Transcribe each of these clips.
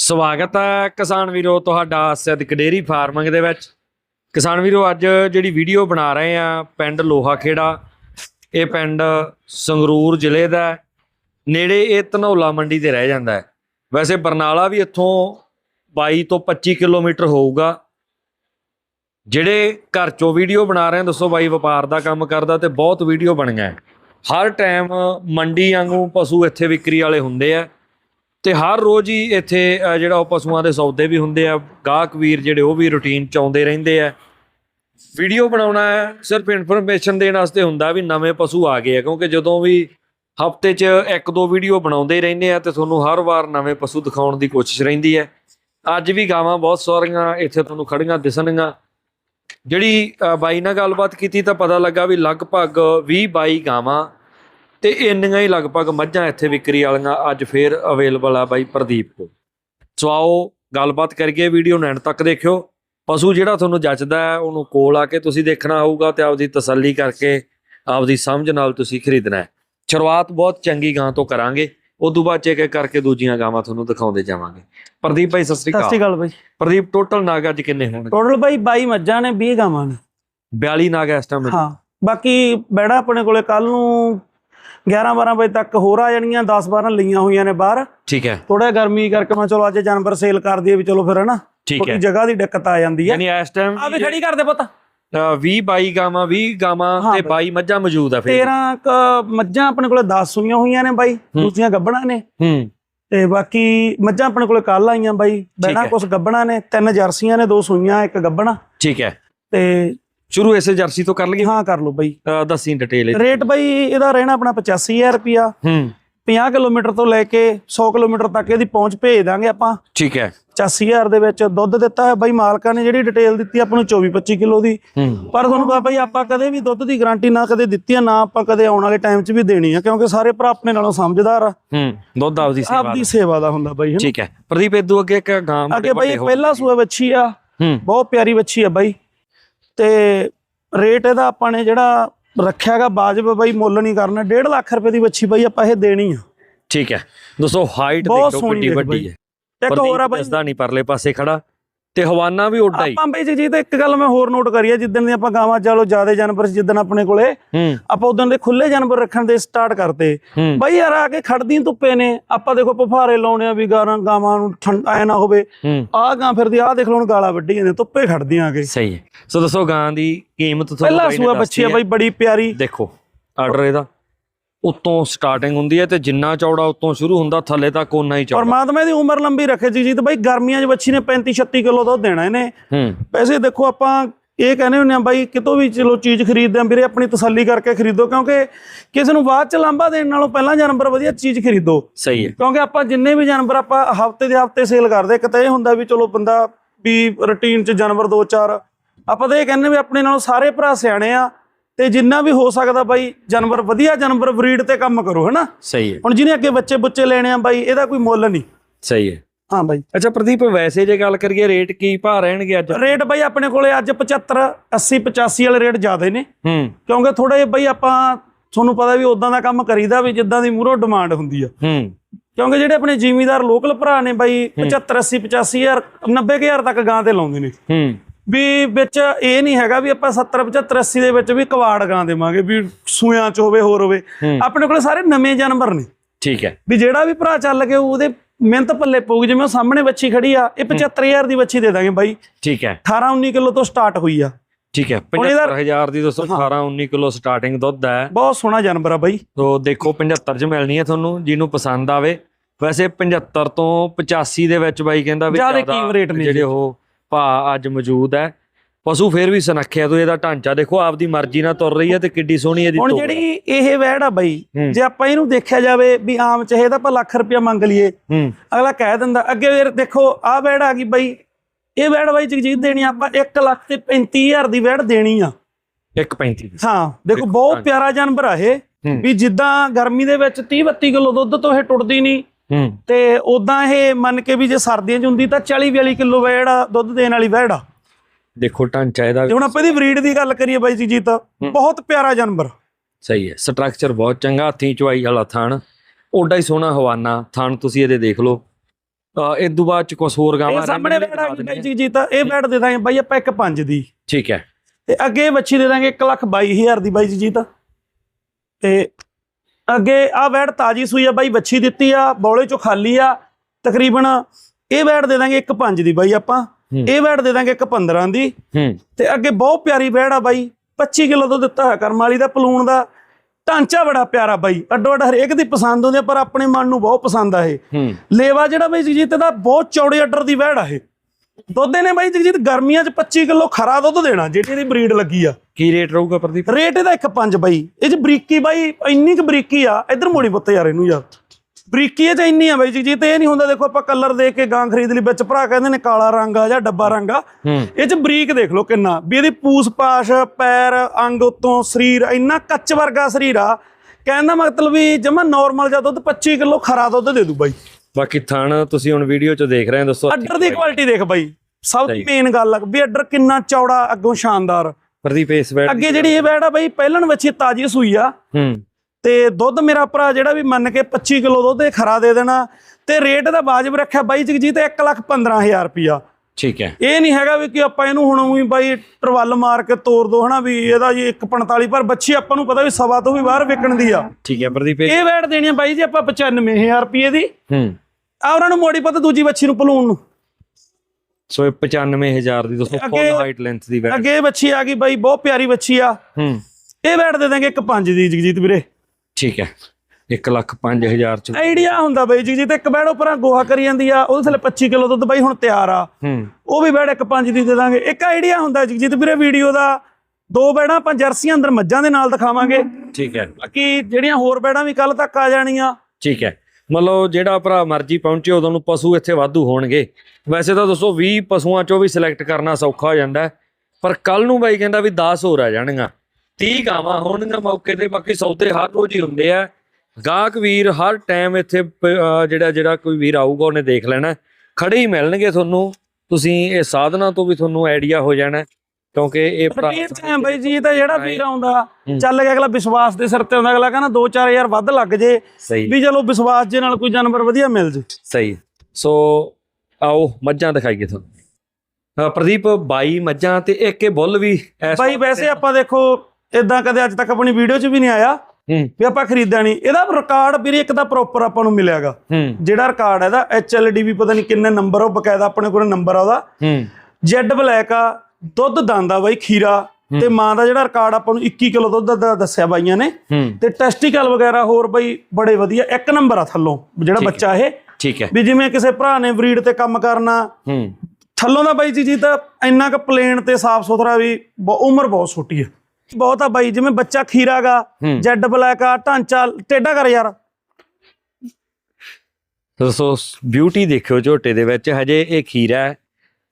ਸਵਾਗਤ ਹੈ ਕਿਸਾਨ ਵੀਰੋ ਤੁਹਾਡਾ ਸਿੱਧਕ ਡੇਰੀ ਫਾਰਮਿੰਗ ਦੇ ਵਿੱਚ। ਕਿਸਾਨ ਵੀਰੋ, ਅੱਜ ਜਿਹੜੀ ਵੀਡੀਓ ਬਣਾ ਰਹੇ ਆ ਪਿੰਡ ਲੋਹਾ ਖੇੜਾ ਇਹ ਪਿੰਡ ਸੰਗਰੂਰ ਜ਼ਿਲ੍ਹੇ ਦਾ ਨੇੜੇ ਇਹ ਧਨੌਲਾ ਮੰਡੀ ਤੇ ਰਹਿ ਜਾਂਦਾ ਹੈ। ਵੈਸੇ ਬਰਨਾਲਾ ਵੀ ਇੱਥੋਂ 22 ਤੋਂ 25 ਕਿਲੋਮੀਟਰ ਹੋਊਗਾ। ਜਿਹੜੇ ਘਰ ਚੋਂ ਵੀਡੀਓ ਬਣਾ ਰਹੇ ਆ ਦੱਸੋ ਬਾਈ, ਵਪਾਰ ਦਾ ਕੰਮ ਕਰਦਾ ਤੇ ਬਹੁਤ ਵੀਡੀਓ ਬਣੀਆਂ ਹੈ। ਹਰ ਟਾਈਮ ਮੰਡੀ ਵਾਂਗੂ ਪਸ਼ੂ ਇੱਥੇ ਵਿਕਰੀ ਵਾਲੇ ਹੁੰਦੇ ਆ। ਤੇ ਹਰ ਰੋਜ਼ ਹੀ ਇੱਥੇ ਅ, ਜਿਹੜਾ ਉਹ ਪਸ਼ੂਆਂ ਦੇ ਸੌਦੇ ਵੀ ਹੁੰਦੇ ਆ। ਗਾਹਕ ਵੀਰ ਜਿਹੜੇ ਉਹ ਵੀ ਰੁਟੀਨ ਚ ਆਉਂਦੇ ਰਹਿੰਦੇ ਆ। ਵੀਡੀਓ ਬਣਾਉਣਾ ਹੈ ਸਿਰਫ ਇਨਫੋਰਮੇਸ਼ਨ ਦੇਣ ਵਾਸਤੇ ਹੁੰਦਾ ਵੀ ਨਵੇਂ ਪਸ਼ੂ ਆ ਗਏ ਆ ਕਿਉਂਕਿ ਜਦੋਂ ਵੀ ਹਫ਼ਤੇ 'ਚ ਇੱਕ ਦੋ ਵੀਡੀਓ ਬਣਾਉਂਦੇ ਹੀ ਰਹਿੰਦੇ ਆ ਤੇ ਤੁਹਾਨੂੰ ਹਰ ਵਾਰ ਨਵੇਂ ਪਸ਼ੂ ਦਿਖਾਉਣ ਦੀ ਕੋਸ਼ਿਸ਼ ਰਹਿੰਦੀ ਹੈ। ਅੱਜ ਵੀ ਗਾਵਾਂ ਬਹੁਤ ਸਾਰੀਆਂ ਇੱਥੇ ਤੁਹਾਨੂੰ ਖੜੀਆਂ ਦਿਸਣਗੀਆਂ। ਜਿਹੜੀ ਅ, ਬਾਈ ਨਾਲ ਗੱਲਬਾਤ ਕੀਤੀ ਤਾਂ ਪਤਾ ਲੱਗਾ ਵੀ ਲਗਭਗ 20 22 ਗਾਵਾਂ ਤੇ ਇੰਨੀਆਂ ਹੀ ਲਗਭਗ ਮੱਝਾਂ ਇੱਥੇ ਵਿਕਰੀ ਵਾਲੀਆਂ ਅੱਜ ਫੇਰ ਅਵੇਲੇਬਲ ਆ ਬਾਈ ਪ੍ਰਦੀਪ ਕੋਲ। ਸੋ ਆਓ ਗੱਲਬਾਤ ਕਰੀਏ ਵੀਡੀਓ ਨੂੰ ਐਂਡ ਤੱਕ ਦੇਖਿਓ। ਪਸ਼ੂ ਜਿਹੜਾ ਤੁਹਾਨੂੰ ਜੱਚਦਾ ਹੈ ਉਹਨੂੰ ਕੋਲ ਆ ਕੇ ਤੁਸੀਂ ਦੇਖਣਾ ਹੋਊਗਾ ਤੇ ਆਪਦੀ ਤਸੱਲੀ ਕਰਕੇ ਆਪਦੀ ਸਮਝ ਨਾਲ ਤੁਸੀਂ ਖਰੀਦਣਾ ਹੈ। ਸ਼ੁਰੂਆਤ ਬਹੁਤ ਚੰਗੀ ਗਾਂ ਤੋਂ ਕਰਾਂਗੇ ਉਦੋਂ ਬਾਅਦ ਚੇਕ ਕਰਕੇ ਦੂਜੀਆਂ ਗਾਵਾਂ ਤੁਹਾਨੂੰ ਦਿਖਾਉਂਦੇ ਜਾਵਾਂਗੇ। ਪ੍ਰਦੀਪ ਭਾਈ ਸਤਿ ਸ੍ਰੀ ਸਤਿ ਸ਼੍ਰੀ ਅਕਾਲ ਅਕਾਲ ਬਾਈ। ਪ੍ਰਦੀਪ ਟੋਟਲ ਨਾਗ ਅੱਜ ਕਿੰਨੇ ਹੋਣਗੇ? ਟੋਟਲ ਬਾਈ 22 ਮੱਝਾਂ ਨੇ 20 ਗਾਵਾਂ ਨੇ। 42 ਨਾਗ ਇਸ ਟਾਈਮ ਹਾਂ ਬਾਕੀ ਬੈੜਾ ਆਪਣੇ ਕੋਲੇ ਕੱਲ ਨੂੰ 11 12 ਵਜੇ ਤੱਕ ਹੋਰ ਆ ਜਾਣੀਆਂ 10 12 ਲਈਆਂ ਹੋਈਆਂ ਨੇ ਬਾਹਰ। ਠੀਕ ਹੈ। ਥੋੜਾ ਗਰਮੀ ਕਰਕੇ ਮੈਂ ਚਲੋ ਅੱਜ ਜਾਨਵਰ ਸੇਲ ਕਰ ਦਈਏ ਵੀ ਚਲੋ ਫਿਰ ਹਨਾ? ਠੀਕ ਹੈ। ਜਗ੍ਹਾ ਦੀ ਦਿੱਕਤ ਆ ਜਾਂਦੀ ਹੈ। ਯਾਨੀ ਇਸ ਟਾਈਮ ਆ ਵੀ ਖੜੀ ਕਰਦੇ ਪੁੱਤ। 20 22 ਗਾਵਾਂ 20 ਗਾਵਾਂ ਤੇ 22 ਮੱਝਾਂ ਮੌਜੂਦ ਆ ਫਿਰ। 13 ਕ ਮੱਝਾਂ ਆਪਣੇ ਕੋਲੇ 10 ਸੂਈਆਂ ਹੋਈਆਂ ਨੇ ਬਾਈ ਦੂਜੀਆਂ ਗੱਬਣਾ ਨੇ। ਹੂੰ। ਤੇ ਬਾਕੀ ਮੱਝਾਂ ਆਪਣੇ ਕੋਲੇ ਕੱਲ ਆਈਆਂ ਬਾਈ। ਬੈਣਾ। ਕੁਝ ਗੱਬਣਾ ਨੇ ਤਿੰਨ ਜਰਸੀਆਂ ਨੇ ਦੋ ਸੂਈਆਂ ਇੱਕ ਗੱਬਣਾ ਠੀਕ ਹੈ। ਤੇ ਸ਼ੁਰੂ ਇਸੇ ਜਰਸੀ ਤੋਂ ਕਰ ਲਈਏ? ਹਾਂ ਕਰ ਲਓ ਬਾਈ। ਅਹ ਦੱਸੀ ਡਿਟੇਲ ਰੇਟ ਬਾਈ ਇਹਦਾ ਰਹਿਣਾ ਆਪਣਾ 85000 ਰੁਪਿਆ ਹੂੰ। 50 ਕਿਲੋਮੀਟਰ ਤੋਂ ਲੈ ਕੇ 100 ਕਿਲੋਮੀਟਰ ਤੱਕ ਇਹਦੀ ਪਹੁੰਚ ਭੇਜ ਦਾਂਗੇ ਆਪਾਂ। ਠੀਕ ਹੈ। 85000 ਦੇ ਵਿੱਚ ਦੁੱਧ ਦਿੱਤਾ ਹੈ ਬਾਈ ਮਾਲਕਾਂ ਨੇ ਜਿਹੜੀ ਡਿਟੇਲ ਦਿੱਤੀ ਆਪਾਂ ਨੂੰ 24 25 ਕਿਲੋ ਦੀ। ਹੂੰ। ਪਰ ਤੁਹਾਨੂੰ ਪਤਾ ਬਾਈ ਆਪਾਂ ਕਦੇ ਵੀ ਦੁੱਧ ਦੀ ਗਾਰੰਟੀ ਨਾ ਕਦੇ ਦਿੱਤੀ ਆ ਨਾ ਆਪਾਂ ਕਦੇ ਆਉਣ ਵਾਲੇ ਟਾਈਮ 'ਚ ਵੀ ਦੇਣੀ ਆ ਕਿਉਂਕਿ ਸਾਰੇ ਭਰਾ ਆਪਣੇ ਨਾਲੋਂ ਸਮਝਦਾਰ ਆ। ਹੂੰ। ਦੁੱਧ ਆਪਦੀ ਸੇਵਾ ਆਪਦੀ ਸੇਵਾ ਦਾ ਹੁੰਦਾ ਬਾਈ ਹਨਾ। ਠੀਕ ਹੈ। ਪ੍ਰਦੀਪ ਇਦੋਂ ਅੱਗੇ ਇੱਕ ਗਾਂ ਅੱਗੇ ਬਾਈ ਪਹਿਲਾ ਸੂਆ ਵੱਛੀ ਆ। ਹੂੰ। ਬਹੁਤ ਪਿਆਰੀ ਵੱਛੀ ਆ ਬਾਈ। ਤੇ ਰੇਟ ਇਹਦਾ ਆਪਾਂ ਨੇ ਜਿਹੜਾ ਰੱਖਿਆਗਾ ਬਾਜਬ ਬਾਈ ਮੁੱਲ ਨਹੀਂ ਕਰਨਾ। 1.5 ਲੱਖ ਰੁਪਏ ਦੀ ਵੱਛੀ ਬਾਈ ਆਪਾਂ ਇਹ ਦੇਣੀ ਆ। ਠੀਕ ਹੈ। ਦੋਸਤੋ ਹਾਈਟ ਦੇਖੋ ਕਿੰਨੀ ਵੱਡੀ। ਹੈ। ਇੱਕ ਹੋਰ ਆ ਬਾਈ। ਦੱਸਦਾ ਨਹੀਂ ਪਰਲੇ ਪਾਸੇ ਖੜਾ। ਤੇ ਹਵਾਨਾ ਵੀ ਉੱਡਾ ਹੀ ਆਪਾਂ ਬਾਈ ਜੀ ਤੇ ਇੱਕ ਗੱਲ ਮੈਂ ਹੋਰ ਨੋਟ ਕਰੀ ਆ ਜਿੱਦਣ ਦੀ ਆਪਾਂ ਗਾਵਾਂ ਚਲੋ ਜ਼ਿਆਦਾ ਜਾਨਵਰ ਜਿੱਦਣ ਆਪਣੇ ਕੋਲੇ ਆਪਾਂ ਉਦੋਂ ਦੇ ਖੁੱਲੇ ਜਾਨਵਰ ਰੱਖਣ ਦੇ ਸਟਾਰਟ ਕਰਤੇ। ਬਾਈ ਯਾਰ ਆ ਕੇ ਖੜਦੀਆਂ ਧੁੱਪੇ ਨੇ ਆਪਾਂ ਦੇਖੋ ਪਫਾਰੇ ਲਾਉਣੇ ਆ ਵੀ ਗਾਰਾਂ ਗਾਵਾਂ ਨੂੰ ਠੰਡ ਐ ਨਾ ਹੋਵੇ। ਆਹ ਗਾਂ ਫਿਰਦੀ ਆਹ ਦੇਖ ਲਓ ਗਾਲਾਂ ਵੱਢੀਆਂ ਨੇ ਧੁੱਪੇ ਖੜਦੀਆਂ ਆ ਕੇ। ਸਹੀ ਸੋ ਦੱਸੋ ਗਾਂ ਦੀ ਕੀਮਤ ਤੁਹਾਨੂੰ ਪਹਿਲਾ ਸੂਆ ਬੱਚੀ ਆ। ਬਾਈ ਬੜੀ ਪਿਆਰੀ। ਦੇਖੋ ਆਰਡਰ ਇਹਦਾ। ਉੱਤੋਂ ਸਟਾਰਟਿੰਗ ਹੁੰਦੀ ਹੈ ਤੇ ਜਿੰਨਾ ਚੌੜਾ ਉੱਤੋਂ ਸ਼ੁਰੂ ਹੁੰਦਾ ਥੱਲੇ ਤੱਕ ਓਨਾ ਹੀ ਚੌੜਾ। ਪਰਮਾਤਮਾ ਦੀ ਉਮਰ ਲੰਬੀ ਰੱਖੇ ਜੀ ਜੀ ਤੇ ਬਾਈ ਗਰਮੀਆਂ 'ਚ ਬੱਚੀ ਨੇ 35 36 ਕਿਲੋ ਦੁੱਧ ਦੇਣਾ ਇਹਨੇ। ਵੈਸੇ ਦੇਖੋ ਆਪਾਂ ਇਹ ਕਹਿੰਦੇ ਹੁੰਦੇ ਆ ਬਾਈ ਕਿਤੋਂ ਵੀ ਚਲੋ ਚੀਜ਼ ਖਰੀਦਦੇ ਆ ਵੀਰੇ ਆਪਣੀ ਤਸੱਲੀ ਕਰਕੇ ਖਰੀਦੋ ਕਿਉਂਕਿ ਕਿਸੇ ਨੂੰ ਬਾਅਦ ਚ ਲਾਂਭਾ ਦੇਣ ਨਾਲੋਂ ਪਹਿਲਾਂ ਜਾਨਵਰ ਵਧੀਆ ਚੀਜ਼ ਖਰੀਦੋ। ਸਹੀ ਹੈ। ਕਿਉਂਕਿ ਆਪਾਂ ਜਿੰਨੇ ਵੀ ਜਾਨਵਰ ਆਪਾਂ ਹਫ਼ਤੇ ਦੇ ਹਫ਼ਤੇ ਸੇਲ ਕਰਦੇ ਇੱਕ ਤਾਂ ਇਹ ਹੁੰਦਾ ਵੀ ਚਲੋ ਬੰਦਾ ਵੀ ਰੁਟੀਨ ਚ ਜਾਨਵਰ ਦੋ ਚਾਰ। ਆਪਾਂ ਤਾਂ ਇਹ ਕਹਿੰਦੇ ਵੀ ਆਪਣੇ ਨਾਲੋਂ ਸਾਰੇ ਭਰਾ ਸਿਆਣੇ ਆ ਤੇ ਜਿੰਨਾ ਵੀ ਹੋ ਸਕਦਾ ਬਾਈ ਜਾਨਵਰ ਵਧੀਆ ਜਾਨਵਰ ਬਰੀਡ ਤੇ ਕੰਮ ਕਰੋ ਹਨਾ? ਸਹੀ ਹੈ। ਹੁਣ ਜਿਹਨੇ ਅੱਗੇ ਬੱਚੇ ਬੁੱਚੇ ਲੈਣੇ ਆ ਬਾਈ ਇਹਦਾ ਕੋਈ ਮੁੱਲ ਨਹੀਂ। ਸਹੀ ਹੈ। ਹਾਂ ਬਾਈ। ਅੱਛਾ ਪ੍ਰਦੀਪ ਵੈਸੇ ਜੇ ਗੱਲ ਕਰੀਏ ਰੇਟ ਕੀ ਭਾ ਰਹਿਣਗੇ ਅੱਜ? ਰੇਟ ਬਾਈ ਆਪਣੇ ਕੋਲੇ ਅੱਜ 75 80 85 ਵਾਲੇ ਰੇਟ ਜ਼ਿਆਦੇ ਨੇ। ਹੂੰ। ਕਿਉਂਕਿ ਥੋੜਾ ਜਿਹਾ ਬਈ ਆਪਾਂ ਤੁਹਾਨੂੰ ਪਤਾ ਵੀ ਉਦਾਂ ਦਾ ਕੰਮ ਕਰੀਦਾ ਵੀ ਜਿੱਦਾਂ ਦੀ ਮੂਰੋ ਡਿਮਾਂਡ ਹੁੰਦੀ ਆ। ਹੂੰ। ਕਿਉਂਕਿ ਜਿਹੜੇ ਆਪਣੇ ਜ਼ਿਮੀਦਾਰ ਲੋਕਲ ਭਰਾ ਨੇ ਬਾਈ 75 80 85 ਹਜ਼ਾਰ 90 ਕੁ ਹਜ਼ਾਰ ਤੱਕ ਗਾਂ ਤੇ ਲਾਉਂਦੇ ਨੇ। ਹੂੰ। ਵੀ ਵਿੱਚ ਇਹ ਨਹੀਂ ਹੈਗਾ ਵੀ ਆਪਾਂ 70 75 80 ਦੇ ਵਿੱਚ ਵੀ ਕਵਾੜ ਗਾਂ ਦੇਵਾਂਗੇ ਵੀ ਸੂਆਂ ਚ ਹੋਵੇ ਹੋਰ ਹੋਵੇ। ਆਪਣੇ ਕੋਲੇ ਸਾਰੇ ਨਵੇਂ ਜਾਨਵਰ ਨੇ। ਠੀਕ ਹੈ। ਵੀ ਜਿਹੜਾ ਵੀ ਭਰਾ ਚੱਲ ਕੇ ਉਹਦੇ ਮਿਹਨਤ ਪੱਲੇ ਪਊਗੀ ਜਿਵੇਂ ਉਹ ਸਾਹਮਣੇ ਬੱਚੀ ਖੜੀ ਆ ਇਹ 75000 ਦੀ ਬੱਚੀ ਦੇ ਦਾਂਗੇ ਬਾਈ। ਠੀਕ ਹੈ। 18 19 ਕਿਲੋ ਤੋਂ ਸਟਾਰਟ ਹੋਈ ਆ। ਠੀਕ ਹੈ। ਹੁਣ ਇਹਦਾ- 75000 ਦੀ ਦੋਸਤੋ 18 19 ਕਿਲੋ ਸਟਾਰਟਿੰਗ ਦੁੱਧ ਹੈ। ਬਹੁਤ ਸੋਹਣਾ ਜਾਨਵਰ ਆ ਬਾਈ। ਤੋ ਦੇਖੋ 75 ਚ ਮਿਲਣੀ ਹੈ ਤੁਹਾਨੂੰ ਜਿਹਨੂੰ ਪਸੰਦ ਆਵੇ। ਵੈਸੇ 75 ਤੋਂ 85 ਦੇ ਵਿੱਚ ਬਾਈ ਕਹਿੰਦਾ ਵੀ ਜ਼ਿਆਦਾ ਜ਼ਿਆਦਾ ਕੀਮ ਰੇਟ ਨੇ ਜਿਹੜੇ ਉਹ ਭਾ ਅੱਜ ਮੌਜੂਦ ਹੈ ਪਸ਼ੂ ਫੇਰ ਵੀ ਸੁਨੱਖਿਆ ਤੋਂ ਇਹਦਾ ਢਾਂਚਾ ਦੇਖੋ ਆਪਦੀ ਮਰਜ਼ੀ ਨਾਲ ਤੁਰ ਰਹੀ ਹੈ ਤੇ ਕਿੱਡੀ ਸੋਹਣੀ ਇਹਦੀ ਹੁਣ। ਜਿਹੜੀ ਇਹ ਵੈੜ ਆ ਬਾਈ। ਜੇ ਆਪਾਂ ਇਹਨੂੰ ਦੇਖਿਆ ਜਾਵੇ ਵੀ ਆਮ ਚਾਹੇ ਤਾਂ ਆਪਾਂ ਲੱਖ ਰੁਪਇਆ ਮੰਗ ਲਈਏ ਅਗਲਾ ਕਹਿ ਦਿੰਦਾ ਅੱਗੇ ਫਿਰ ਦੇਖੋ ਆਹ ਵੈੜ ਆ ਗਈ ਬਾਈ ਇਹ ਵੈੜ ਬਾਈ ਜਗਜੀਤ ਦੇਣੀ ਆਪਾਂ 1 ਲੱਖ ਤੇ 35000 ਦੀ ਵੈੜ ਦੇਣੀ ਆ 1.35 ਦੀ ਹਾਂ ਦੇਖੋ ਬਹੁਤ ਪਿਆਰਾ ਜਾਨਵਰ ਆ ਇਹ। ਵੀ ਜਿੱਦਾਂ ਗਰਮੀ ਦੇ ਵਿੱਚ 30 32 ਕਿਲੋ ਦੁੱਧ ਤੋਂ ਇਹ ਟੁੱਟਦੀ ਨਹੀਂ ਤੇ ਉਦਾਂ ਇਹ ਮੰਨ ਕੇ ਵੀ ਜੇ ਸਰਦੀਆਂ 'ਚ ਹੁੰਦੀ ਤਾਂ 40 42 ਕਿਲੋ ਵੈੜ ਆ, ਦੁੱਧ ਦੇਣ ਵਾਲੀ ਵੈੜ ਆ ਦੇਖੋ ਢਾਂਚਾ ਇਹਦਾ ਤੇ ਹੁਣ ਆਪਾਂ ਇਹਦੀ ਬਰੀਡ ਦੀ ਗੱਲ ਕਰੀਏ ਬਾਈ ਜਗਜੀਤ ਬਹੁਤ ਪਿਆਰਾ ਜਾਨਵਰ। ਸਹੀ ਹੈ ਸਟਰਕਚਰ ਬਹੁਤ ਚੰਗਾ ਹੱਥੀਂ ਚੁਆਈ ਵਾਲਾ ਥਣ। ਓਡਾ ਹੀ ਸੋਹਣਾ ਹਵਾਨਾ ਥਣ ਤੁਸੀਂ ਇਹਦੇ ਦੇਖ ਲਓ। ਤਾਂ ਇਸ ਤੋਂ ਬਾਅਦ ਚ ਕੁਝ ਹੋਰ ਗਾਵਾਂ ਇਹ ਸਾਹਮਣੇ ਬੈਠਾ ਬਾਈ ਜੀ ਜੀ ਤਾਂ ਇਹ ਬੈਠ ਦੇ ਦਾਂਗੇ ਬਾਈ ਆਪਾਂ ਇੱਕ ਪੰਜ ਦੀ। ਠੀਕ ਹੈ। ਤੇ ਅੱਗੇ ਬੱਚੀ ਦੇ ਦਾਂਗੇ 1 ਲੱਖ 22000 ਦੀ ਬਾਈ ਜੀ ਜੀ ਤਾਂ ਤੇ ਅੱਗੇ ਆ ਵੈੜ ਤਾਜੀ ਸੂਈ ਆ ਬਾਈ ਬੱਚੀ ਦਿੱਤੀ ਆ ਬੌਲੇ ਚੋਂ ਖਾਲੀ ਆ ਤਕਰੀਬਨ ਇਹ ਵੈੜ ਦੇ ਦਾਂਗੇ 1 5 ਦੀ ਬਾਈ ਆਪਾਂ। ਇਹ ਵੈੜ ਦੇ ਦਾਂਗੇ 1 15 ਦੀ। ਹੂੰ। ਤੇ ਅੱਗੇ ਬਹੁਤ ਪਿਆਰੀ ਵੈੜ ਆ ਬਾਈ 25 ਕਿਲੋ ਦੁੱਧ ਦਿੱਤਾ ਹੋਇਆ ਕਰਮ ਵਾਲੀ ਦਾ ਪਲੂਣ ਦਾ। ਢਾਂਚਾ ਬੜਾ ਪਿਆਰਾ ਬਾਈ ਅੱਡੋ ਅੱਡ ਹਰੇਕ ਦੀ ਪਸੰਦ ਹੁੰਦੀ ਆ ਪਰ ਆਪਣੇ ਮਨ ਨੂੰ ਬਹੁਤ ਪਸੰਦ ਆ ਇਹ। ਲੇਵਾ ਜਿਹੜਾ ਬਾਈ ਜਗਜੀਤ ਦਾ ਬਹੁਤ ਚੌੜੇ ਅੱਡਰ ਦੀ ਵੈੜ ਆ ਇਹ। ਦੁੱਧ ਨੇ ਬਾਈ ਜਗਜੀਤ ਗਰਮੀਆਂ 'ਚ 25 ਕਿਲੋ ਖਰਾ ਦੁੱਧ ਦੇਣਾ ਜਿਹੜੀ ਇਹਦੀ ਬਰੀਡ ਲੱਗੀ ਆ। ਕੀ ਰੇਟ ਰਹੂਗਾ ਪ੍ਰਦੀਪ? ਰੇਟ ਇਹਦਾ 1.5 ਬਾਈ। ਇਹ 'ਚ ਬਰੀਕੀ ਬਾਈ ਇੰਨੀ ਕੁ ਬਰੀਕੀ ਆ ਇਧਰ ਮੋੜੀ ਪੁੱਤ ਯਾਰ ਇਹਨੂੰ ਯਾਰ। ਬਰੀਕੀ ਇਹ 'ਚ ਇੰਨੀ ਆ ਬਾਈ ਜਗਜੀਤ ਇਹ ਨਹੀਂ ਹੁੰਦਾ ਦੇਖੋ ਆਪਾਂ ਕਲਰ ਦੇਖ ਕੇ ਗਾਂ ਖਰੀਦ ਲਈ ਵਿੱਚ ਭਰਾ ਕਹਿੰਦੇ ਨੇ ਕਾਲਾ ਰੰਗ ਆ ਜਾਂ ਡੱਬਾ ਰੰਗ ਆ। ਇਹ 'ਚ ਬਰੀਕ ਦੇਖ ਲਓ ਕਿੰਨਾ। ਵੀ ਇਹਦੀ ਪੂਸ ਪਾਸ਼ ਪੈਰ ਅੰਗ ਉਤੋਂ ਸਰੀਰ ਇੰਨਾ ਕੱਚ ਵਰਗਾ ਸਰੀਰ ਆ। ਕਹਿਣ ਦਾ ਮਤਲਬ ਵੀ ਜਮਾ ਨਾਰਮਲ ਜਾਂ ਦੁੱਧ 25 ਕਿਲੋ ਖਰਾ ਦੁੱਧ ਦੇ ਦੂ ਬਾਈ। ਬਾਕੀ ਥਣ ਤੁਸੀਂ ਹੁਣ ਵੀਡੀਓ ਚ ਦੇਖ ਰਹੇ ਹੋ ਦੋਸਤੋ ਅੱਡਰ ਦੀ ਕੁਆਲਿਟੀ ਦੇਖ ਬਾਈ। ਸਭ ਤੋਂ। ਮੇਨ ਗੱਲ ਆ ਵੀ ਅੱਡਰ ਕਿੰਨਾ ਚੌੜਾ ਅੱਗੋਂ ਸ਼ਾਨਦਾਰ। ਪ੍ਰਦੀਪ ਇਸ ਵੈਟ ਅੱਗੇ ਜਿਹੜੀ ਇਹ ਵੈੜ ਆ ਬਾਈ ਪਹਿਲਣ ਵੱਛੀ ਤਾਜੀ ਸੂਈ ਆ। ਹੂੰ। ਤੇ ਦੁੱਧ ਮੇਰਾ ਭਰਾ ਜਿਹੜਾ ਵੀ ਮੰਨ ਕੇ 25 ਕਿਲੋ ਦੁੱਧ ਇਹ ਖਰਾ ਦੇ ਦੇਣਾ। ਤੇ ਰੇਟ ਦਾ ਵਾਜਬ ਰੱਖਿਆ ਬਾਈ ਜਗਜੀਤ 1 ਲੱਖ 15000 ਰੁਪਿਆ ਠੀਕ ਹੈ। ਇਹ ਨਹੀਂ ਹੈਗਾ ਵੀ ਕਿ ਆਪਾਂ ਇਹਨੂੰ ਹੁਣ ਉਹੀ ਬਾਈ ਟਰਵਲ ਮਾਰ ਕੇ ਤੋੜ ਦੋ ਹਨਾ ਵੀ ਇਹਦਾ ਜੀ 145 ਪਰ ਬੱਚੀ ਆਪਾਂ ਨੂੰ ਪਤਾ ਵੀ ਸਵਾ ਤੋਂ ਵੀ ਬਾਹਰ ਵਿਕਣ ਦੀ ਆ। ਠੀਕ ਹੈ ਪ੍ਰਦੀਪ ਇਹ- ਵੈੜ ਦੇਣੀ ਆ ਬਾਈ ਜੀ ਆਪਾਂ 95000 ਰੁਪਏ ਦੀ। ਹੂੰ। ਆ ਉਹਨਾਂ ਨੂੰ ਮੋੜੀ ਪਤਾ ਦੂਜੀ ਬੱਚੀ ਨੂੰ ਪਲੂਣ ਨੂੰ। ਸੋ ਇਹ 95000 ਦੀ ਦੋਸਤੋ ਫੁੱਲ ਹਾਈਟ ਲੈਂਥ ਦੀ ਵੈਟ। ਅੱਗੇ ਬੱਚੀ ਆ ਗਈ ਬਾਈ ਬਹੁਤ ਪਿਆਰੀ ਬੱਚੀ ਆ। ਹੂੰ। ਇਹ ਵੈੜ ਦੇ ਦਾਂਗੇ ਇੱਕ ਪੰਜ ਦੀ ਜਗਜੀਤ ਵੀਰੇ। ਠੀਕ ਹੈ। 1 ਲੱਖ 5000 ਚ। ਆਈਡੀਆ ਹੁੰਦਾ ਬਾਈ ਜਗਜੀਤ ਇੱਕ ਵੈੜ ਉੱਪਰਾਂ ਗੋਹਾ ਕਰੀ ਜਾਂਦੀ ਆ ਉਹਦੇ ਥੱਲੇ 25 ਕਿਲੋ ਦੁੱਧ ਬਾਈ ਹੁਣ ਤਿਆਰ ਆ। ਉਹ ਵੀ ਵੈੜ ਇੱਕ ਪੰਜ ਦੀ ਦੇ ਦਾਂਗੇ। ਇੱਕ ਆਈਡੀਆ ਹੁੰਦਾ ਜਗਜੀਤ ਵੀਰੇ ਵੀਡੀਓ ਦਾ ਦੋ ਵੈੜਾਂ ਆਪਾਂ ਜਰਸੀਆਂ ਅੰਦਰ ਮੱਝਾਂ ਦੇ ਨਾਲ ਦਿਖਾਵਾਂਗੇ। ਠੀਕ ਹੈ। ਬਾਕੀ ਜਿਹੜੀਆਂ ਹੋਰ ਵੈੜਾਂ ਵੀ ਕੱਲ ਤੱਕ ਆ ਜਾਣੀਆਂ। ਠੀਕ ਹੈ। ਮਤਲਬ ਜਿਹੜਾ ਭਰਾ ਮਰਜ਼ੀ ਪਹੁੰਚੇ ਉਦੋਂ ਨੂੰ ਪਸ਼ੂ ਇੱਥੇ ਵਾਧੂ ਹੋਣਗੇ। ਵੈਸੇ ਤਾਂ ਦੋਸਤੋ 20 ਪਸ਼ੂਆਂ ਚੋਂ ਵੀ ਸਿਲੈਕਟ ਕਰਨਾ ਸੌਖਾ ਹੋ ਜਾਂਦਾ। ਪਰ ਕੱਲ ਨੂੰ ਬਾਈ ਕਹਿੰਦਾ ਵੀ 10 ਹੋਰ ਆ ਜਾਣਗੀਆਂ। 30 ਗਾਵਾਂ ਹੋਣਗੀਆਂ ਮੌਕੇ ਤੇ ਬਾਕੀ ਸੌਦੇ ਹਰ ਰੋਜ਼ ਹੀ ਹੁੰਦੇ ਆ। ਗਾਹਕ ਵੀਰ ਹਰ ਟਾਈਮ ਇੱਥੇ ਜਿਹੜਾ ਜਿਹੜਾ ਕੋਈ ਵੀਰ ਆਊਗਾ ਉਹਨੇ ਦੇਖ ਲੈਣਾ ਖੜੇ ਹੀ ਮਿਲਣਗੇ ਤੁਹਾਨੂੰ। ਤੁਸੀਂ ਇਹ ਸਾਧਨਾ ਤੋਂ ਵੀ ਤੁਹਾਨੂੰ ਆਈਡੀਆ ਹੋ ਜਾਣਾ ਕਿਉਂਕਿ ਇਹ ਐ ਬਾਈ ਜੀ ਤਾਂ ਜਿਹੜਾ ਵੀਰ ਆਉਂਦਾ। ਚੱਲ ਗਿਆ ਅਗਲਾ ਵਿਸ਼ਵਾਸ ਦੇ ਸਿਰ ਤੇ ਆਉਂਦਾ ਅਗਲਾ ਕਹਿੰਦਾ 2-4000 ਵੱਧ ਲੱਗ ਜੇ ਵੀ ਚਲੋ ਵਿਸ਼ਵਾਸ ਜੇ ਨਾਲ ਕੋਈ ਜਾਨਵਰ ਵਧੀਆ ਮਿਲ ਜੇ। ਸਹੀ। ਸੋ ਆਓ ਮੱਝਾਂ ਦਿਖਾਈਏ ਤੁਹਾਨੂੰ। ਪ੍ਰਦੀਪ 22 ਮੱਝਾਂ ਤੇ ਇੱਕ ਇਹ ਬੁੱਲ ਵੀ ਬਾਈ ਵੈਸੇ ਆਪਾਂ ਦੇਖੋ ਇਦਾਂ ਕਦੇ ਅੱਜ ਤੱਕ ਆਪਣੀ ਵੀਡੀਓ 'ਚ ਵੀ ਨਹੀਂ ਆਇਆ। ਵੀ ਆਪਾਂ ਖਰੀਦਿਆ ਨਹੀਂ। ਇਹਦਾ ਰਿਕਾਰਡ ਵੀਰੇ ਇੱਕ ਤਾਂ ਪ੍ਰੋਪਰ ਆਪਾਂ ਨੂੰ ਮਿਲਿਆਗਾ। ਜਿਹੜਾ ਰਿਕਾਰਡ ਹੈ ਇਹਦਾ ਐਚਐਲਡੀ ਵੀ ਪਤਾ ਨਹੀਂ ਕਿੰਨੇ ਨੰਬਰ ਉਹ ਬਕਾਇਦਾ ਆਪਣੇ ਕੋਲ ਨੰਬਰ ਆ ਉਹਦਾ। ਜੈਡ ਬਲੈਕ ਆ ਦੁੱਧ ਦੰਦਾ ਬਾਈ ਖੀਰਾ। ਤੇ ਮਾਂ ਦਾ ਜਿਹੜਾ ਰਿਕਾਰਡ ਆਪਾਂ ਨੂੰ 21 ਕਿਲੋ ਦੁੱਧ ਦਾ ਦੱਸਿਆ ਬਾਈਆਂ ਨੇ। ਤੇ ਟੈਸਟੀਕਲ ਵਗੈਰਾ ਹੋਰ ਬਈ ਬੜੇ ਵਧੀਆ। ਇੱਕ ਨੰਬਰ ਆ ਥੱਲੋਂ ਜਿਹੜਾ। ਬੱਚਾ ਇਹ। ਠੀਕ ਹੈ। ਵੀ ਜਿਵੇਂ ਕਿਸੇ ਭਰਾ ਨੇ ਬਰੀਡ ਤੇ ਕੰਮ ਕਰਨਾ। ਥੱਲੋਂ ਦਾ ਬਾਈ ਜੀ ਜੀ ਤਾਂ ਇੰਨਾ ਕੁ ਪਲੇਨ ਤੇ ਸਾਫ਼ ਸੁਥਰਾ ਵੀ ਉਮਰ ਬਹੁਤ ਛੋਟੀ ਹੈ ਬਹੁਤ ਆ ਬਾਈ ਜਿਵੇਂ ਬੱਚਾ ਖੀਰਾਗਾ। ਜੈਡ ਬਲੈਕ ਆ ਢਾਂਚਾ ਟੇਡਾ ਕਰ ਯਾਰ ਸੋ ਬਿਊਟੀ ਦੇਖਿਓ ਝੋਟੇ ਦੇ ਵਿੱਚ ਹਜੇ ਇਹ ਖੀਰਾ ਹੈ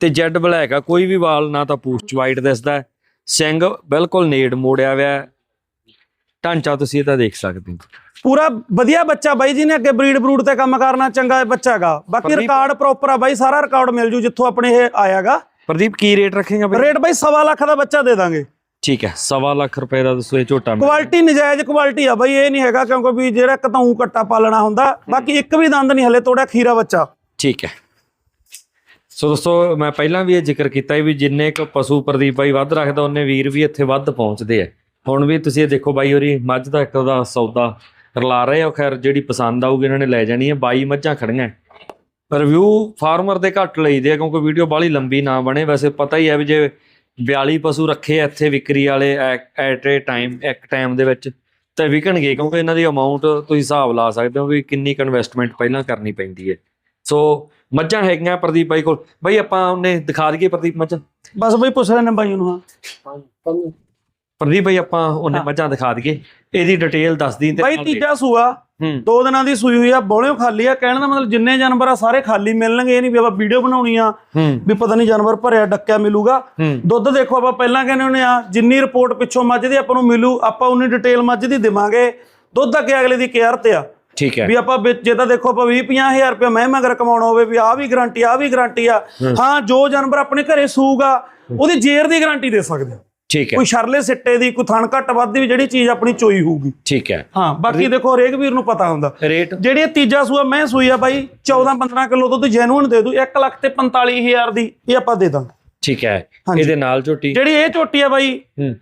ਤੇ ਜੈਡ ਬਲੈਕ ਆ ਕੋਈ ਵੀ ਵਾਲ ਨਾ ਤਾਂ ਪੂਛ ਚ ਵਾਈਟ ਦਿਸਦਾ। ਸਿੰਘ ਬਿਲਕੁਲ ਨੇੜ ਮੋੜਿਆ ਹੋਇਆ। ਢਾਂਚਾ ਤੁਸੀਂ ਇਹਦਾ ਦੇਖ ਸਕਦੇ ਹੋ ਪੂਰਾ ਵਧੀਆ ਬੱਚਾ ਬਾਈ ਜੀ ਨੇ ਅੱਗੇ ਬਰੀਡ ਬਰੂਡ ਤੇ ਕੰਮ ਕਰਨਾ ਚੰਗਾ ਬੱਚਾ ਹੈਗਾ ਬਾਕੀ ਰਿਕਾਰਡ ਪ੍ਰੋਪਰ ਆ ਬਾਈ ਸਾਰਾ ਰਿਕਾਰਡ ਮਿਲ ਜੂ ਜਿੱਥੋਂ ਆਪਣੇ ਇਹ ਆਇਆਗਾ ਪ੍ਰਦੀਪ ਕੀ ਰੇਟ ਰੱਖੇਗਾ ਬਈ ਰੇਟ ਬਾਈ ਸਵਾ ਲੱਖ ਦਾ ਬੱਚਾ ਦੇ ਦਾਂਗੇ ਠੀਕ ਹੈ ਸਵਾ ਲੱਖ ਰੁਪਏ ਦਾ ਦੱਸੋ ਇਹ ਝੋਟਾ ਕੁਆਲਿਟੀ ਨਜਾਇਜ਼ ਕੁਆਲਿਟੀ ਆ ਬਾਈ ਇਹ ਨਹੀਂ ਹੈਗਾ ਕਿਉਂਕਿ ਵੀ ਜਿਹੜਾ ਕਤਾਊ ਕੱਟਾ ਪਾਲਣਾ ਹੁੰਦਾ ਬਾਕੀ ਇੱਕ ਵੀ ਦੰਦ ਨਹੀਂ ਹਲੇ ਤੋੜਿਆ ਖੀਰਾ ਬੱਚਾ। ਠੀਕ ਹੈ। ਸੋ ਦੋਸਤੋ ਮੈਂ ਪਹਿਲਾਂ ਵੀ ਇਹ ਜ਼ਿਕਰ ਕੀਤਾ ਵੀ ਜਿੰਨੇ ਕੁ ਪਸ਼ੂ ਪ੍ਰਦੀਪ ਬਾਈ ਵੱਧ ਰੱਖਦਾ ਉਹਨੇ ਵੀਰ ਵੀ ਇੱਥੇ ਵੱਧ ਪਹੁੰਚਦੇ ਆ। ਹੁਣ ਵੀ ਤੁਸੀਂ ਇਹ ਦੇਖੋ ਬਾਈ ਹੋਰੀ ਮੱਝ ਦਾ ਇੱਕ ਦਾ ਸੌਦਾ ਰਲਾ ਰਹੇ ਆ ਖੈਰ ਜਿਹੜੀ ਪਸੰਦ ਆਊਗੀ ਇਹਨਾਂ ਨੇ ਲੈ ਜਾਣੀ ਹੈ 22 ਮੱਝਾਂ ਖੜੀਆਂ। ਰਿਵਿਊ ਫਾਰਮਰ ਦੇ ਘੱਟ ਲਈਦੇ ਆ ਕਿਉਂਕਿ ਵੀਡੀਓ ਬਾਹਲੀ ਲੰਬੀ ਨਾ ਬਣੇ ਵੈਸੇ ਪਤਾ ਹੀ ਹੈ ਵੀ ਜੇ 42 ਪਸ਼ੂ ਰੱਖੇ ਇੱਥੇ ਵਿਕਰੀ ਵਾਲੇ ਐਟ ਏ ਟਾਈਮ ਇੱਕ ਟਾਈਮ ਦੇ ਵਿੱਚ। ਤੇ ਵਿਕਣਗੇ ਕਿਉਂਕਿ ਇਹਨਾਂ ਦੀ ਅਮਾਉਂਟ ਤੁਸੀਂ ਹਿਸਾਬ ਲਾ ਸਕਦੇ ਹੋ ਵੀ ਕਿੰਨੀ ਕੁ ਇਨਵੈਸਟਮੈਂਟ ਪਹਿਲਾਂ ਕਰਨੀ ਪੈਂਦੀ ਹੈ। ਸੋ ਮੱਝਾਂ ਹੈਗੀਆਂ ਪ੍ਰਦੀਪ ਬਾਈ ਕੋਲ। ਬਾਈ ਆਪਾਂ ਉਹਨੇ ਦਿਖਾ ਦਈਏ ਪ੍ਰਦੀਪ ਮੱਝਾਂ। ਬਸ ਬਾਈ ਪੁੱਛ ਲੈਣੇ ਬਾਈ ਨੂੰ ਹਾਂ। ਪ੍ਰਦੀਪ ਬਾਈ ਆਪਾਂ ਉਹਨੇ ਮੱਝਾਂ ਦਿਖਾ ਦਈਏ। ਇਹਦੀ ਡਿਟੇਲ ਦੱਸ ਦੀ ਤੇ ਬਾਈ ਤੀਜਾ ਸੂਆ। ਦੋ ਦਿਨਾਂ ਦੀ ਸੂਈ ਹੋਈ ਆ ਬੋਲਿਓ ਖਾਲੀ ਆ ਕਹਿਣ ਦਾ ਮਤਲਬ ਜਿੰਨੇ ਜਾਨਵਰ ਆ ਸਾਰੇ ਖਾਲੀ ਮਿਲਣਗੇ ਇਹ ਨਹੀਂ ਵੀ ਆਪਾਂ ਵੀਡੀਓ ਬਣਾਉਣੀ ਆ ਵੀ ਪਤਾ ਨਹੀਂ ਜਾਨਵਰ ਭਰਿਆ ਡੱਕਿਆ ਮਿਲੂਗਾ। ਦੁੱਧ ਦੇਖੋ ਆਪਾਂ ਪਹਿਲਾਂ ਕਹਿੰਦੇ ਹੁੰਦੇ ਆ ਜਿੰਨੀ ਰਿਪੋਰਟ ਪਿੱਛੋਂ ਮੱਝ ਦੀ ਆਪਾਂ ਨੂੰ ਮਿਲੂ ਆਪਾਂ ਉਨੀ ਡਿਟੇਲ ਮੱਝ ਦੀ ਦੇਵਾਂਗੇ। ਦੁੱਧ ਅੱਗੇ ਅਗਲੇ ਦੀ ਕੇਅਰ ਤੇ ਆ। ਠੀਕ ਹੈ। ਵੀ ਆਪਾਂ ਜੇ ਤਾਂ ਦੇਖੋ ਆਪਾਂ 20 50000 ਰੁਪਏ ਮੈਂ ਮਗਰ ਕਮਾਉਣਾ ਹੋਵੇ ਵੀ ਆ ਵੀ ਗਾਰੰਟੀ ਆ ਵੀ ਗਾਰੰਟੀ ਆ। ਹਾਂ। ਜੋ ਜਾਨਵਰ ਆਪਣੇ ਘਰੇ ਸੂਗਾ ਉਹਦੀ ਜੇਰ ਦੀ ਗਾਰੰਟੀ ਦੇ ਸਕਦੇ। ਠੀਕ ਹੈ। ਕੋਈ ਸ਼ਰਲੇ ਸਿੱਟੇ ਦੀ ਕੋਈ ਥਣ ਘੱਟ ਵੱਧ ਦੀ ਜਿਹੜੀ ਚੀਜ਼ ਆਪਣੀ ਚੋਈ ਹੋਊਗੀ। ਠੀਕ ਹੈ। ਹਾਂ ਬਾਕੀ ਦੇਖੋ ਹਰੇਕ ਵੀਰ ਨੂੰ ਪਤਾ ਹੁੰਦਾ। ਰੇਟ? ਜਿਹੜੀ ਤੀਜਾ ਸੂਆ ਮੈਂ ਸੂਈ ਆ ਬਾਈ 14 15 ਕਿਲੋ ਦੁੱਧ ਜੈਨੂਨ ਦੇ ਦੂ 1 ਲੱਖ ਤੇ 45000 ਦੀ ਇਹ ਆਪਾਂ ਦੇ ਦਾਂਗੇ। ਠੀਕ ਹੈ। ਇਹਦੇ ਨਾਲ ਝੋਟੀ? ਜਿਹੜੀ ਇਹ ਝੋਟੀ ਆ ਬਾਈ ਹੂੰ।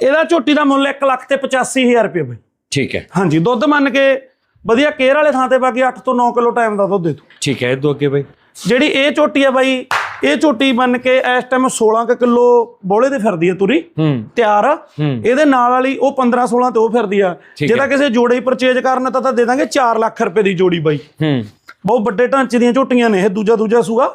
ਇਹਦਾ ਝੋਟੀ ਦਾ ਮੁੱਲ 1 ਲੱਖ ਤੇ 85000 ਰੁਪਏ ਬਾਈ। ਠੀਕ ਹੈ। ਹਾਂਜੀ ਦੁੱਧ ਮੰਨ ਕੇ ਵਧੀਆ ਕੇਅਰ ਵਾਲੇ ਥਾਂ ਤੇ ਬਾਕੀ 8 ਤੋਂ 9 ਕਿਲੋ ਟਾਈਮ ਦਾ ਦੁੱਧ ਦੇ ਦੂ। ਠੀਕ ਹੈ ਇਹ ਤੋਂ ਅੱਗੇ ਬਾਈ। ਜਿਹੜੀ ਇਹ ਝੋਟੀ ਆ ਬਾਈ ਇਹ ਝੋਟੀ ਮੰਨ ਕੇ ਇਸ ਟਾਈਮ 16 ਕੁ ਕਿਲੋ ਬੋਲੇ ਤੇ ਫਿਰਦੀ ਆ ਤੁਰੀ ਤਿਆਰ। ਆ ਇਹਦੇ ਨਾਲ ਵਾਲੀ ਉਹ 15 16 ਤੇ ਉਹ ਫਿਰਦੀ ਆ। ਜੇ ਤਾਂ ਕਿਸੇ ਜੋੜੇ ਹੀ ਪਰਚੇਜ ਕਰਨਾ ਤਾਂ ਤਾਂ ਦੇ ਦਾਂਗੇ 4 ਲੱਖ ਰੁਪਏ ਦੀ ਜੋੜੀ ਬਾਈ। ਬਹੁਤ ਵੱਡੇ ਢਾਂਚੇ ਦੀਆਂ ਝੋਟੀਆਂ ਨੇ ਇਹ ਦੂਜਾ ਦੂਜਾ ਸੂਆ।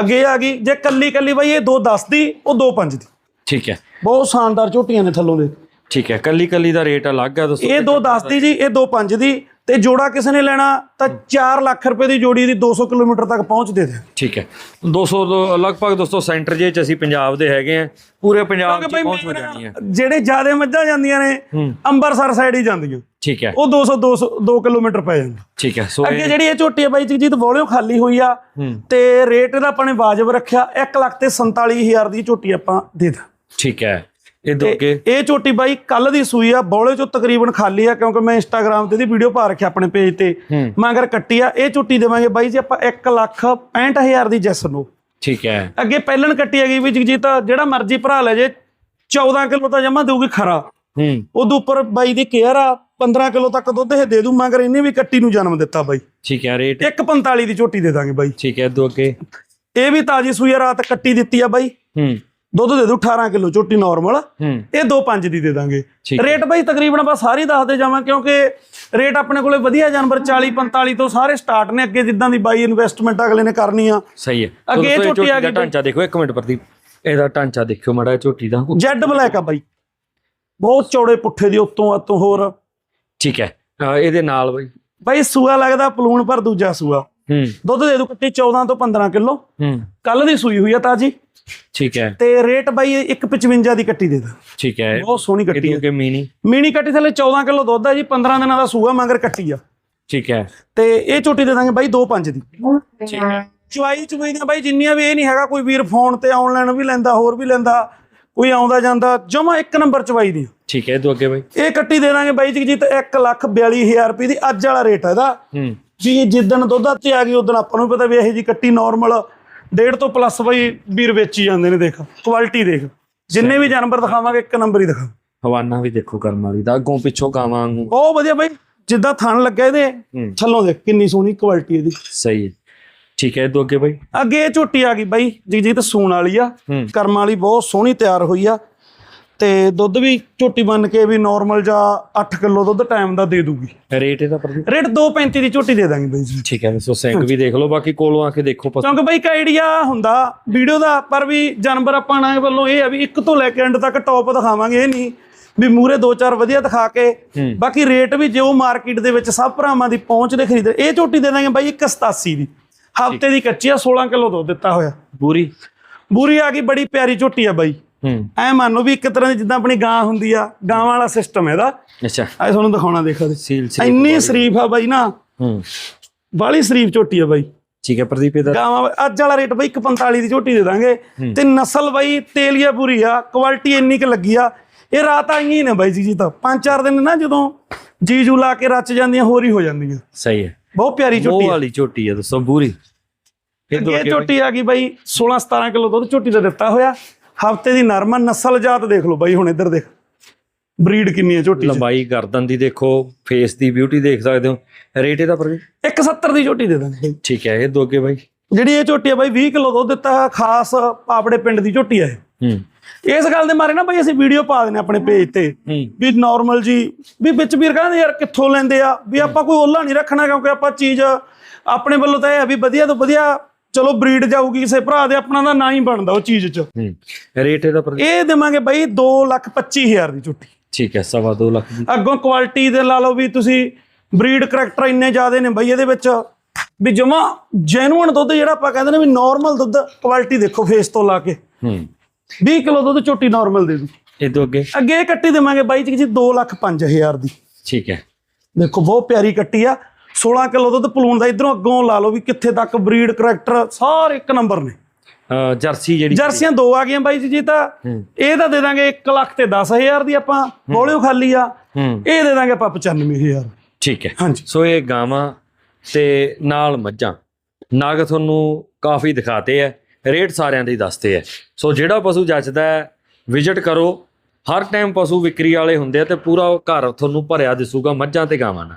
ਅੱਗੇ ਆ ਗਈ ਜੇ ਕੱਲੀ ਕੱਲੀ ਬਾਈ ਇਹ 2 10 ਦੀ ਉਹ 2 5 ਦੀ। ਠੀਕ ਹੈ ਬਹੁਤ ਸ਼ਾਨਦਾਰ ਝੋਟੀਆਂ ਨੇ ਥੱਲੋਂ ਦੇ। ਠੀਕ ਹੈ ਕੱਲੀ ਕੱਲੀ ਦਾ ਰੇਟ ਅਲੱਗ ਹੈ ਦੱਸੋ ਇਹ 2 10 ਦੀ ਜੀ ਇਹ 2 5 ਦੀ। ਤੇ ਜੋੜਾ ਕਿਸੇ ਨੇ ਲੈਣਾ ਤਾਂ 4 ਲੱਖ ਰੁਪਏ ਦੀ ਜੋੜੀ ਦੀ 200 ਕਿਲੋਮੀਟਰ ਤੱਕ ਪਹੁੰਚ ਦੇ ਦੇ। ਠੀਕ ਹੈ। 200 ਤੋਂ ਲਗਭਗ ਦੋਸਤੋ ਸੈਂਟਰ ਜੇ ਚ ਅਸੀਂ ਪੰਜਾਬ ਦੇ ਹੈਗੇ ਆ ਪੂਰੇ ਪੰਜਾਬ ਚ ਪਹੁੰਚ ਹੋ ਜਾਣੀ ਹੈ ਜਿਹੜੇ ਜਿਆਦੇ ਮੱਝਾਂ ਜਾਂਦੀਆਂ ਨੇ ਅੰਮ੍ਰਿਤਸਰ ਸਾਈਡ ਹੀ ਜਾਂਦੀਆਂ। ਠੀਕ ਹੈ। ਉਹ 200 200 2 ਕਿਲੋਮੀਟਰ ਪੈ ਜਾਂਦਾ। ਠੀਕ ਹੈ। ਸੋ ਅੱਗੇ ਜਿਹੜੀ ਇਹ ਝੋਟੀ ਆ ਬਾਈ ਜਗਜੀਤ ਵੋਲਿਓ ਖਾਲੀ ਹੋਈ ਆ। ਤੇ ਰੇਟ ਇਹਦਾ ਆਪਾਂ ਨੇ ਵਾਜਬ ਰੱਖਿਆ। 1 ਲੱਖ ਤੇ 47000 ਦੀ ਝੋਟੀ ਆਪਾਂ ਦੇ ਦਾਂ ਠੀਕ ਹੈ। ਇਹ ਦੋ ਅੱਗੇ ਇਹ ਝੋਟੀ ਬਾਈ ਕੱਲ ਦੀ ਸੂਈ ਆ ਬੌਲੇ ਚੋਂ ਤਕਰੀਬਨ ਖਾਲੀ ਆ ਕਿਉਂਕਿ ਮੈਂ ਇੰਸਟਾਗ੍ਰam ਤੇ ਇਹਦੀ ਵੀਡੀਓ ਪਾ ਰੱਖਿਆ ਆਪਣੇ ਪੇਜ ਤੇ। ਹੂੰ। ਮਗਰ ਕੱਟੀ ਆ ਇਹ ਝੋਟੀ ਦੇਵਾਂਗੇ ਬਾਈ ਜੀ ਆਪਾਂ 1 ਲੱਖ 65000 ਦੀ ਜੈਸ ਨੂੰ। ਠੀਕ ਹੈ। ਅੱਗੇ ਪਹਿਲਣ ਕੱਟੀ ਹੈਗੀ ਵੀ ਜਗਜੀਤ ਜਿਹੜਾ ਮਰਜ਼ੀ ਭਰਾ ਲੈ ਜੇ 14 ਕਿਲੋ ਤਾਂ ਜਮਾ ਦੇਊਗੀ ਖਰਾ। ਹੂੰ। ਉਦੋਂ ਉੱਪਰ ਬਾਈ ਦੀ ਕੇਅਰ ਆ 15 ਕਿਲੋ ਤੱਕ ਦੁੱਧ ਇਹ ਦੇ ਦੂ ਮਗਰ ਇਹਨੇ ਵੀ ਕੱਟੀ ਨੂੰ ਜਨਮ ਦਿੱਤਾ ਬਾਈ। ਠੀਕ ਹੈ ਰੇਟ। 145 ਦੀ ਝੋਟੀ ਦੇ ਦਾਂਗੇ ਬਾਈ। ਠੀਕ ਹੈ ਦੋ ਅੱਗੇ ਇਹ ਵੀ ਤਾਜੀ ਸੂਈ ਰਾਤ ਕੱਟੀ ਦਿੱਤੀ ਆ ਬਾਈ। ਹੂੰ। ਦੁੱਧ ਦੇ ਦੂ 18 ਕਿਲੋ ਝੋਟੀ ਨਾਰਮਲ ਇਹ 2.5 ਦੀ ਦੇ ਦਾਂਗੇ। ਰੇਟ ਬਾਈ ਤਕਰੀਬਨ ਆਪਾਂ ਸਾਰੀ ਦੱਸਦੇ ਜਾਵਾਂ ਕਿਉਂਕਿ ਰੇਟ ਆਪਣੇ ਕੋਲੇ ਵਧੀਆ ਜਾਨਵਰ 40 45 ਤੋਂ ਸਾਰੇ ਸਟਾਰਟ ਨੇ ਅੱਗੇ ਜਿੱਦਾਂ ਦੀ ਬਾਈ ਇਨਵੈਸਟਮੈਂਟ ਅਗਲੇ ਨੇ ਕਰਨੀ ਆ। ਸਹੀ ਹੈ। ਅੱਗੇ ਇਹ ਝੋਟੀ ਆ ਗਈ ਢਾਂਚਾ ਦੇਖੋ ਇੱਕ ਮਿੰਟ ਪ੍ਰਦੀਪ ਇਹਦਾ ਢਾਂਚਾ ਦੇਖਿਓ ਮੜਾ ਝੋਟੀ ਦਾ। ਜੈਡ ਬਲੈਕ ਆ ਬਾਈ। ਬਹੁਤ ਚੌੜੇ ਪੁੱਠੇ ਦੀ ਉੱਤੋਂ ਉੱਤੋਂ ਹੋਰ। ਠੀਕ ਹੈ। ਇਹਦੇ ਨਾਲ ਬਾਈ। ਬਾਈ ਸੂਆ ਲੱਗਦਾ ਪਲੂਣ ਪਰ ਦੂਜਾ ਸੂਆ। ਹੂੰ। ਦੁੱਧ ਦੇ ਦੂ ਕੱਟੀ 14 ਤੋਂ 15 ਕਿਲੋ। ਹੂੰ। ਕੱਲ ਦੀ ਸੂਈ ਹੋਈ ਆ ਤਾਜੀ। ਠੀਕ ਹੈ। ਤੇ ਰੇਟ ਬਾਈ 155 ਦੀ ਕੱਟੀ ਦੇ ਦਾ ਠੀਕ ਹੈ। ਬਹੁਤ ਸੋਹਣੀ ਕੱਟੀ ਆ ਅੱਗੇ ਮੀਨੀ ਮੀਣੀ ਕੱਟੀ ਥੱਲੇ 14 ਕਿਲੋ ਦੁੱਧ ਆ ਜੀ 15 ਦਿਨਾਂ ਦਾ ਸੂਆ ਮਗਰ ਕੱਟੀ ਆ। ਠੀਕ ਹੈ। ਤੇ ਇਹ ਝੋਟੀ ਦੇ ਦਾਂਗੇ ਬਾਈ 2.5 ਦੀ। ਚੁਆਈ ਚੁਆਈ ਦੀਆਂ ਬਾਈ ਜਿੰਨੀਆਂ ਵੀ ਇਹ ਨਹੀਂ ਹੈਗਾ ਕੋਈ ਵੀਰ ਫੋਨ ਤੇ ਆਨਲਾਈਨ ਵੀ ਲੈਂਦਾ ਹੋਰ ਵੀ ਲੈਂਦਾ ਕੋਈ ਆਉਂਦਾ ਜਾਂਦਾ ਜਮਾ ਇੱਕ ਨੰਬਰ ਚੁਆਈ ਦੀ ਠੀਕ ਹੈ ਇਹ ਤੋਂ ਅੱਗੇ ਬਾਈ। ਇਹ ਕੱਟੀ ਦੇ ਦਾਂਗੇ ਬਾਈ ਜੀ ਤੇ 1 ਲੱਖ 42000 ਰੁਪਏ ਦੀ ਅੱਜ ਵਾਲਾ ਰੇਟ ਹੈ ਇਹਦਾ। ਹੂੰ। ਵੀ ਜਿੱਦਣ ਦੁੱਧ ਤੇ ਆ ਗਈ ਉਦੋਂ ਆਪਾਂ ਨੂੰ ਪਤਾ ਵੀ ਇਹ ਜੀ ਕੱਟੀ ਨਾਰਮਲ ਡੇਢ ਤੋਂ ਪਲੱਸ ਬਾਈ ਵੀਰ ਵੇਚੀ ਜਾਂਦੇ ਨੇ ਦੇਖ ਕੁਆਲਿਟੀ ਦੇਖ। ਜਿੰਨੇ ਵੀ ਜਾਨਵਰ ਦਿਖਾਵਾਂਗੇ ਇੱਕ ਨੰਬਰ ਹੀ ਦਿਖਾ ਹਵਾਨਾ ਵੀ ਦੇਖੋ ਕਰਮ ਵਾਲੀ ਦਾ ਅੱਗੋਂ ਪਿੱਛੋਂ ਗਾਵਾਂ ਵਾਂਗੂ। ਬਹੁਤ ਵਧੀਆ ਬਾਈ ਜਿੱਦਾਂ ਥਣ ਲੱਗਾ ਇਹਦੇ ਥੱਲੋਂ ਦੇਖ ਕਿੰਨੀ ਸੋਹਣੀ ਕੁਆਲਿਟੀ ਇਹਦੀ। ਸਹੀ ਹੈ। ਠੀਕ ਹੈ ਇਹ ਤੋਂ ਅੱਗੇ ਬਾਈ? ਅੱਗੇ ਇਹ ਝੋਟੀ ਆ ਗਈ ਬਾਈ ਜਗਜੀਤ ਸੂਣ ਵਾਲੀ ਆ। ਕਰਮ ਵਾਲੀ ਬਹੁਤ ਸੋਹਣੀ ਤਿਆਰ ਹੋਈ ਆ। ਤੇ ਦੁੱਧ ਵੀ ਝੋਟੀ ਬਣ ਕੇ ਵੀ ਨਾਰਮਲ ਜਾਂ 8 ਕਿਲੋ ਦੁੱਧ ਟਾਈਮ ਦਾ ਦੇ ਦੂਗੀ। ਰੇਟ ਇਹਦਾ ਪ੍ਰਦੀਪ ਰੇਟ 2.35 ਦੀ ਝੋਟੀ ਦੇ ਦਾਂਗੇ ਬਾਈ ਜੀ। ਠੀਕ ਹੈ ਸੋ ਸੈਂਕ ਵੀ ਦੇਖ ਲਓ ਬਾਕੀ ਕੋਲੋਂ ਆ ਕੇ ਦੇਖੋ ਕਿਉਂਕਿ ਬਾਈ ਇੱਕ ਆਈਡੀਆ ਹੁੰਦਾ ਵੀਡੀਓ ਦਾ ਪਰ ਵੀ ਜਾਨਵਰ ਆਪਾਂ ਨਾ ਵੱਲੋਂ ਇਹ ਆ ਵੀ ਇੱਕ ਤੋਂ ਲੈ ਕੇ ਐਂਡ ਤੱਕ ਟੌਪ ਦਿਖਾਵਾਂਗੇ ਇਹ ਨਹੀਂ। ਵੀ ਮੂਰੇ ਦੋ ਚਾਰ ਵਧੀਆ ਦਿਖਾ ਕੇ ਬਾਕੀ ਰੇਟ ਵੀ ਜੋ ਮਾਰਕੀਟ ਦੇ ਵਿੱਚ ਸਭ ਭਰਾਵਾਂ ਦੀ ਪਹੁੰਚ ਦੇ ਖਰੀਦ ਇਹ ਝੋਟੀ ਦੇ ਦਾਂਗੇ ਬਾਈ 187 ਦੀ। ਹਫ਼ਤੇ ਦੀ ਕੱਚੀ ਆ 16 ਕਿਲੋ ਦੁੱਧ ਦਿੱਤਾ ਹੋਇਆ। ਪੂਰੀ ਬੂਰੀ ਆ ਗਈ ਬੜੀ ਪਿਆਰੀ ਝੋਟੀ ਆ ਬਾਈ। ਐ ਮੰਨੋ ਵੀ ਇੱਕ ਤਰ੍ਹਾਂ ਦੀ ਜਿੱਦਾਂ ਆਪਣੀ ਗਾਂ ਹੁੰਦੀ ਆ ਗਾਵਾਂ ਵਾਲਾ ਸਿਸਟਮ ਇਹਦਾ। ਅੱਛਾ। ਐ ਤੁਹਾਨੂੰ ਦਿਖਾਉਣਾ ਦੇਖੋ ਸੀਲ ਸੀ ਇੰਨੀ ਸ਼ਰੀਫ ਆ ਬਾਈ ਨਾ। ਹੂੰ। ਬਾਲੀ ਸ਼ਰੀਫ ਝੋਟੀ ਆ ਬਾਈ। ਠੀਕ ਹੈ ਪ੍ਰਦੀਪ ਇਹਦਾ ਗਾਵਾਂ ਅੱਜ ਵਾਲਾ ਰੇਟ ਬਾਈ 145 ਦੀ ਝੋਟੀ ਦੇ ਦਾਂਗੇ। ਤੇ ਨਸਲ ਬਾਈ ਤੇਲੀਆ ਪੂਰੀ ਆ ਕੁਆਲਿਟੀ ਇੰਨੀ ਕੁ ਲੱਗੀ ਆ। ਇਹ ਰਾਤ ਆਈਆਂ ਹੀ ਨੇ ਬਾਈ ਜੀ ਜੀ ਤਾਂ। ਪੰਜ ਚਾਰ ਦਿਨ ਨਾ ਜਦੋਂ ਜੀਜੂ ਲਾ ਕੇ ਰਚ ਜਾਂਦੀਆਂ ਹੋਰ ਹੀ ਹੋ ਜਾਂਦੀਆਂ। ਸਹੀ ਹੈ। ਬਹੁਤ ਪਿਆਰੀ ਉਹ ਝੋਟੀ ਆ। ਵਾਲੀ ਝੋਟੀ ਹੈ ਦੋਸਤੋ ਬੂਰੀ ਇਹ ਝੋਟੀ ਆ ਗਈ ਬਾਈ 16 17 ਕਿਲੋ ਦੁੱਧ ਝੋਟੀ ਦਾ ਦਿੱਤਾ ਹੋਇਆ। ਹਫ਼ਤੇ ਦੀ ਨਰਮਾ ਨਸਲ ਜਾਤ ਦੇਖ ਲਓ ਬਾਈ ਹੁਣ ਇੱਧਰ ਦੇਖ। ਬਰੀਡ ਕਿੰਨੀ ਹੈ ਝੋਟੀ 'ਚ। ਲੰਬਾਈ ਗਰਦਨ ਦੀ ਦੇਖੋ ਫੇਸ ਦੀ ਬਿਊਟੀ ਦੇਖ ਸਕਦੇ ਹੋ। ਰੇਟ ਇਹਦਾ ਪ੍ਰਦੀਪ 170 ਦੀ ਝੋਟੀ ਦੇ ਦਾਂਗੇ। ਠੀਕ ਹੈ ਇਹ ਦੋ ਅੱਗੇ ਬਾਈ। ਜਿਹੜੀ ਇਹ ਝੋਟੀ ਆ ਬਾਈ 20 ਕਿਲੋ ਦੁੱਧ ਦਿੱਤਾ ਖਾਸ ਆਪਣੇ ਪਿੰਡ ਦੀ ਝੋਟੀ ਆ ਇਹ। ਹੂੰ। ਇਸ ਗੱਲ ਦੇ ਮਾਰੇ ਨਾ ਬਾਈ ਅਸੀਂ ਵੀਡੀਓ ਪਾ ਦਿੰਨੇ ਆਪਣੇ ਪੇਜ ਤੇ। ਹੂੰ। ਵੀ ਨਾਰਮਲ ਜੀ ਵੀ ਵਿੱਚ ਵੀਰ ਕਹਿੰਦੇ ਯਾਰ ਕਿੱਥੋਂ ਲੈਂਦੇ ਆ? ਵੀ ਆਪਾਂ ਕੋਈ ਓਲਾ ਨਹੀਂ ਰੱਖਣਾ ਕਿਉਂਕਿ ਆਪਾਂ ਚੀਜ਼ ਆਪਣੇ ਵੱਲੋਂ ਤਾਂ ਇਹ ਹੈ ਵੀ ਵਧੀਆ ਤੋਂ ਵਧੀਆ ਚਲੋ ਬਰੀਡ ਜਾਊਗੀ ਕਿਸੇ ਭਰਾ ਦੇ ਆਪਣਾ ਦਾ ਨਾਂ ਹੀ ਬਣਦਾ ਉਹ ਚੀਜ਼ 'ਚ। ਰੇਟ ਇਹਦਾ ਇਹ ਦੇਵਾਂਗੇ ਬਾਈ 225000 ਦੀ ਝੋਟੀ ਠੀਕ ਹੈ ਸਵਾ ਦੋ ਲੱਖ ਦੀ। ਅੱਗੋਂ ਕੁਆਲਿਟੀ ਦੇ ਲਾ ਲਓ ਵੀ ਤੁਸੀਂ ਬਰੀਡ ਕਰੈਕਟਰ ਇੰਨੇ ਜ਼ਿਆਦੇ ਨੇ ਬਾਈ ਇਹਦੇ ਵਿੱਚ। ਵੀ ਜਮਾ ਜੈਨੂਇਨ ਦੁੱਧ ਜਿਹੜਾ ਆਪਾਂ ਕਹਿੰਦੇ ਨੇ ਵੀ ਨਾਰਮਲ ਦੁੱਧ ਕੁਆਲਿਟੀ ਦੇਖੋ ਫੇਸ ਤੋਂ ਲਾ ਕੇ। ਹੂੰ। 20 ਕਿਲੋ ਦੁੱਧ ਝੋਟੀ ਨਾਰਮਲ ਦੇ ਦੂ। ਇਹ ਤੋਂ ਅੱਗੇ? ਅੱਗੇ ਕੱਟੀ ਦੇਵਾਂਗੇ ਬਾਈ ਜੀ 2 ਲੱਖ 5000 ਦੀ। ਠੀਕ ਹੈ। ਦੇਖੋ ਬਹੁਤ ਪਿਆਰੀ ਕੱਟੀ ਆ। 16 ਕਿਲੋ ਦੁੱਧ ਪਲੂਣ ਦਾ ਇਧਰੋਂ ਅੱਗੋਂ ਲਾ ਲਓ ਵੀ ਕਿੱਥੇ ਤੱਕ ਬਰੀਡ ਕਰੈਕਟਰ ਸਾਰੇ ਇੱਕ ਨੰਬਰ ਨੇ। ਜਰਸੀ ਜਿਹੜੀ ਜਰਸੀਆਂ ਦੋ ਆ ਗਈਆਂ ਬਾਈ ਜੀ ਜੀ ਤਾਂ ਇਹ ਤਾਂ ਦੇ ਦਾਂਗੇ 1 ਲੱਖ ਤੇ 10000 ਦੀ ਆਪਾਂ ਬੋਲਿਓ ਖਾਲੀ ਆ। ਇਹ ਦੇ ਦਾਂਗੇ ਆਪਾਂ 95000 ਠੀਕ ਹੈ। ਹਾਂਜੀ। ਸੋ ਇਹ ਗਾਵਾਂ ਤੇ ਨਾਲ ਮੱਝਾਂ। ਨਗ ਤੁਹਾਨੂੰ ਕਾਫੀ ਦਿਖਾਤੇ ਹੈ ਰੇਟ ਸਾਰਿਆਂ ਦੇ ਦੱਸਦੇ ਹੈ ਸੋ ਜਿਹੜਾ ਪਸ਼ੂ ਜੱਚਦਾ ਹੈ ਵਿਜ਼ਿਟ ਕਰੋ। ਹਰ ਟਾਈਮ ਪਸ਼ੂ ਵਿਕਰੀ ਵਾਲੇ ਹੁੰਦੇ ਆ ਤੇ ਪੂਰਾ ਘਰ ਤੁਹਾਨੂੰ ਭਰਿਆ ਦਿਸੂਗਾ ਮੱਝਾਂ ਤੇ ਗਾਵਾਂ ਨਾਲ।